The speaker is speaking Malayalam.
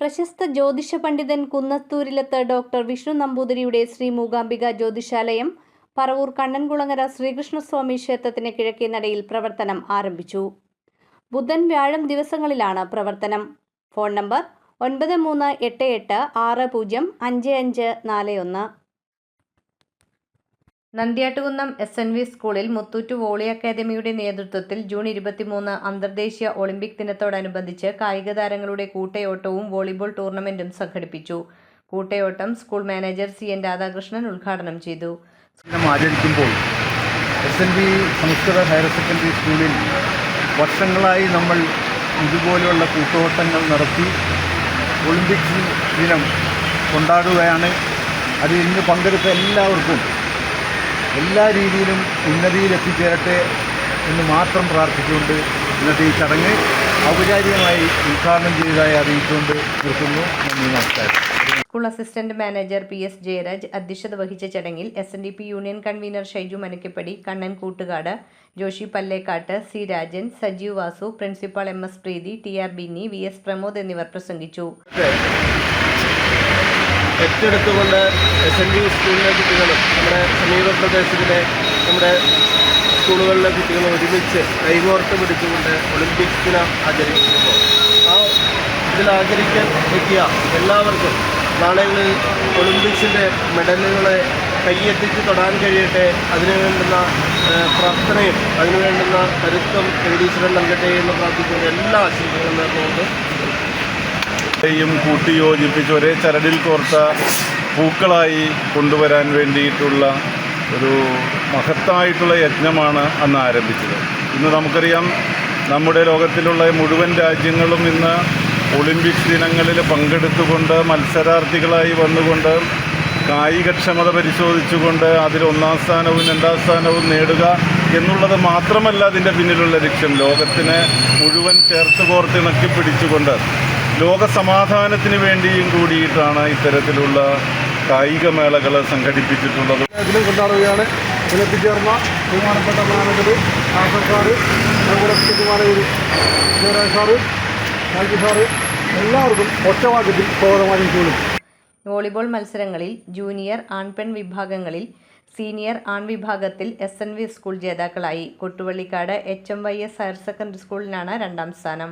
പ്രശസ്ത ജ്യോതിഷ പണ്ഡിതൻ കുന്നത്തൂരിലത്ത് ഡോക്ടർ വിഷ്ണു നമ്പൂതിരിയുടെ ശ്രീ മൂകാംബിക ജ്യോതിശാലയം പറവൂർ കണ്ണൻകുളങ്ങര ശ്രീകൃഷ്ണസ്വാമി ക്ഷേത്രത്തിന് കിഴക്കേ നടയിൽ പ്രവർത്തനം ആരംഭിച്ചു. ബുധൻ വ്യാഴം ദിവസങ്ങളിലാണ് പ്രവർത്തനം. ഫോൺ നമ്പർ ഒൻപത് മൂന്ന് എട്ട് എട്ട് ആറ് പൂജ്യം അഞ്ച് അഞ്ച് നാല് ഒന്ന്. നന്ദ്യാട്ടുകുന്നം എസ് എൻ വി സ്കൂളിൽ മുത്തൂറ്റ് വോളി അക്കാദമിയുടെ നേതൃത്വത്തിൽ ജൂൺ ഇരുപത്തിമൂന്ന് അന്തർദേശീയ ഒളിമ്പിക് ദിനത്തോടനുബന്ധിച്ച് കായിക താരങ്ങളുടെ കൂട്ടയോട്ടവും വോളിബോൾ ടൂർണമെന്റും സംഘടിപ്പിച്ചു. കൂട്ടയോട്ടം school manager C N Radhakrishnan ഉദ്ഘാടനം ചെയ്തു. ആചരിക്കുമ്പോൾ എസ് എൻ വി സംസ്കൃത ഹയർ സെക്കൻഡറി സ്കൂളിൽ വർഷങ്ങളായി നമ്മൾ ഇതുപോലെയുള്ള കൂട്ടോട്ടങ്ങൾ നടത്തി ഒളിമ്പിക്സ് ദിനം കൊണ്ടാടുകയാണ്. അതിൽ ഇന്ന് പങ്കെടുത്ത എല്ലാവർക്കും എല്ലാ രീതിയിലും ഉന്നതിയിൽ എത്തിച്ചേരട്ടെ എന്ന് മാത്രം പ്രാർത്ഥിച്ചുകൊണ്ട് ഇന്നത്തെ ഈ ചടങ്ങ് ഔപചാരികമായി ഉദ്ഘാടനം ചെയ്തതായി അറിയിച്ചുകൊണ്ട് നിർത്തുന്നു. നന്ദി നമസ്കാരം. School assistant manager P S Jayaraj അധ്യക്ഷത വഹിച്ച ചടങ്ങിൽ S N D P union convener Shaiju Manakkappadi Kannan Koottukad Joshi Pallekkattu C Rajan Sajeev Vasu principal M S Preethi T R Binny V S Pramod എന്നിവർ പ്രസംഗിച്ചു. ഏറ്റെടുത്തുകൊണ്ട് എസ് എൻ ഡി സ്കൂളിലെ കുട്ടികളും നമ്മുടെ സമീപ പ്രദേശത്തിലെ നമ്മുടെ സ്കൂളുകളിലെ കുട്ടികളും ഒരുമിച്ച് കൈകോർത്ത് പിടിച്ചുകൊണ്ട് ഒളിമ്പിക്സ് ദിനം ആ ഇതിൽ ആചരിക്കാൻ എത്തിയ എല്ലാവർക്കും നാളെകളിൽ ഒളിമ്പിക്സിന്റെ മെഡലുകളെ കൈയെത്തിച്ച് തൊടാൻ കഴിയട്ടെ അതിനു വേണ്ടുന്ന പ്രാർത്ഥനയും അതിനു വേണ്ടുന്ന കരുത്തും ജഗദീശ്വരൻ നൽകട്ടെ എന്ന് പ്രാർത്ഥിക്കുന്ന എല്ലാ ആശംസകളും നേർന്നുകൊണ്ട് യും കൂട്ടിയോജിപ്പിച്ച് ഒരേ ചരടിൽ കോർത്ത പൂക്കളായി കൊണ്ടുവരാൻ വേണ്ടിയിട്ടുള്ള ഒരു മഹത്തായിട്ടുള്ള യജ്ഞമാണ് അന്ന് ആരംഭിച്ചത്. ഇന്ന് നമുക്കറിയാം നമ്മുടെ ലോകത്തിലുള്ള മുഴുവൻ രാജ്യങ്ങളും ഇന്ന് ഒളിമ്പിക്സ് ദിനങ്ങളിൽ പങ്കെടുത്തുകൊണ്ട് മത്സരാർത്ഥികളായി വന്നുകൊണ്ട് കായികക്ഷമത പരിശോധിച്ചുകൊണ്ട് അതിൽ ഒന്നാം സ്ഥാനവും രണ്ടാം സ്ഥാനവും നേടുക എന്നുള്ളത് മാത്രമല്ല അതിന്റെ പിന്നിലുള്ള ലക്ഷ്യം. ലോകത്തിനെ മുഴുവൻ ചേർത്ത് കോർത്തിണക്കി പിടിച്ചുകൊണ്ട് ലോക സമാധാനത്തിന് വേണ്ടിയും കൂടിയിട്ടാണ് ഇത്തരത്തിലുള്ള കായിക മേളകൾ സംഘടിപ്പിച്ചിട്ടുള്ളത്. ഇതിലും കൊണ്ടാടുകയാണ് ഇതിലെത്തിച്ചേർന്ന ബഹുമാനപ്പെട്ട മാനേജർ ആസർ സാറ് അതുപോലെ ജയരാജ് സാറ് ഷാജി സാറ് എല്ലാവർക്കും ഒറ്റവാക്യത്തിൽ സ്വാഗതം അറിയിച്ചുകൊള്ളും വോളിബോൾ മത്സരങ്ങളിൽ ജൂനിയർ ആൺപെൺ വിഭാഗങ്ങളിൽ സീനിയർ ആൺ വിഭാഗത്തിൽ എസ് എൻ വി സ്കൂൾ ജേതാക്കളായി. Kottuvallikkad H M Y S higher secondary സ്കൂളിനാണ് രണ്ടാം സ്ഥാനം.